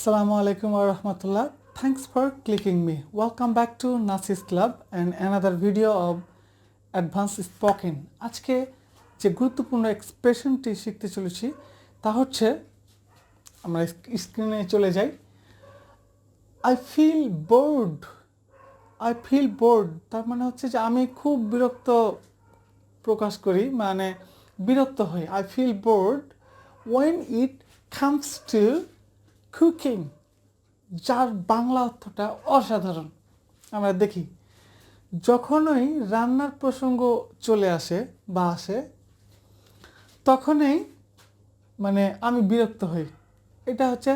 Assalamu alaikum wa rahmatullah. Thanks for clicking me. Welcome back to Nasis Club and another video of Advanced Spoken. আজকে যে গুরুত্বপূর্ণ এক্সপ্রেশনটি শিখতে চলেছি, তা হচ্ছে, আমরা স্ক্রিনে চলে যাই I feel bored I feel bored তার মানে হচ্ছে যে আমি খুব বিরক্ত প্রকাশ করি মানে বিরক্ত হই I feel bored when it comes to cooking যার বাংলা অর্থটা অসাধারণ। আমরা দেখি, যখনই রান্নার প্রসঙ্গ চলে আসে বা আসে, তখনই মানে আমি বিরক্ত হই। এটা হচ্ছে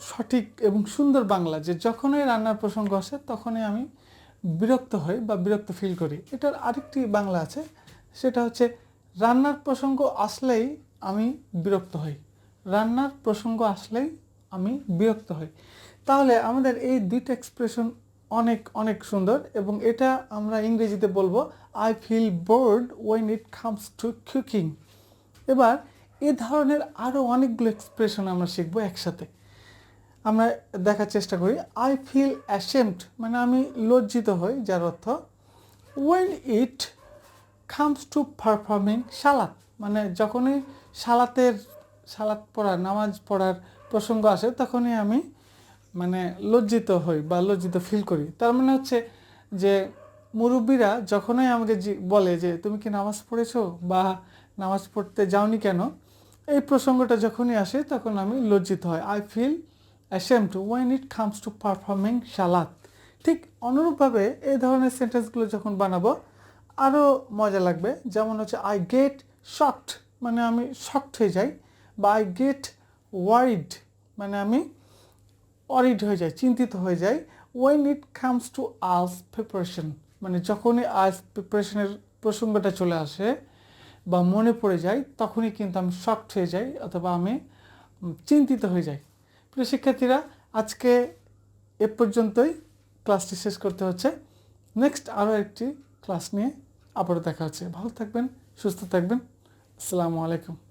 সঠিক এবং সুন্দর বাংলা, যে যখনই রান্নার প্রসঙ্গ আসে, তখনই আমি বিরক্ত হই বা বিরক্ত ফিল করি। এটার আরেকটি বাংলা আছে, সেটা হচ্ছে, রান্নার প্রসঙ্গ আসলেই আমি বিরক্ত হই। রান্নার প্রসঙ্গ আসলেই আমি বিরক্ত হই। তাহলে আমাদের এই দুইটা এক্সপ্রেশন অনেক অনেক সুন্দর এবং এটা আমরা ইংরেজিতে বলব I feel bored when it comes to cooking এবার এ ধরনের আরও অনেকগুলো এক্সপ্রেশন আমরা শিখব একসাথে। আমরা দেখার চেষ্টা করি আই ফিল অ্যাসেমড মানে আমি লজ্জিত হই, যার অর্থ when it comes to performing সালাত মানে যখনই সালাতের সালাত পড়া, নামাজ পড়ার প্রসঙ্গ আসে, তখনই আমি মানে লজ্জিত হই বা লজ্জিত ফিল করি। তার মানে হচ্ছে যে মুরব্বীরা যখনই আমাকে বলে যে, তুমি কি নামাজ পড়েছো বা নামাজ পড়তে যাওনি কেন? এই প্রসঙ্গটা যখনই আসে, তখন আমি লজ্জিত হয় I feel ashamed when it comes to performing সালাত। ঠিক অনুরূপভাবে এই ধরনের সেন্টেন্সগুলো যখন বানাবো আরও মজা লাগবে। যেমন হচ্ছে আই গেট শকড মানে আমি শকড হয়ে যাই বা আই গেট ওয়ারিড মানে আমি অরিড হয়ে যাই, চিন্তিত হয়ে যাই। ওয়েন ইট কামস টু আলস প্রিপারেশন মানে যখনই আলস প্রিপারেশনের প্রসঙ্গটা চলে আসে বা মনে পড়ে যায়, তখনই কিন্তু আমি শকড হয়ে যাই অথবা আমি চিন্তিত হয়ে যাই। প্রিয় শিক্ষার্থীরা, আজকে এ পর্যন্তই। ক্লাসটি শেষ করতে হচ্ছে। নেক্সট আরও একটি ক্লাস নিয়ে আবারও দেখা হচ্ছে। ভালো থাকবেন, সুস্থ থাকবেন। আসসালামু আলাইকুম।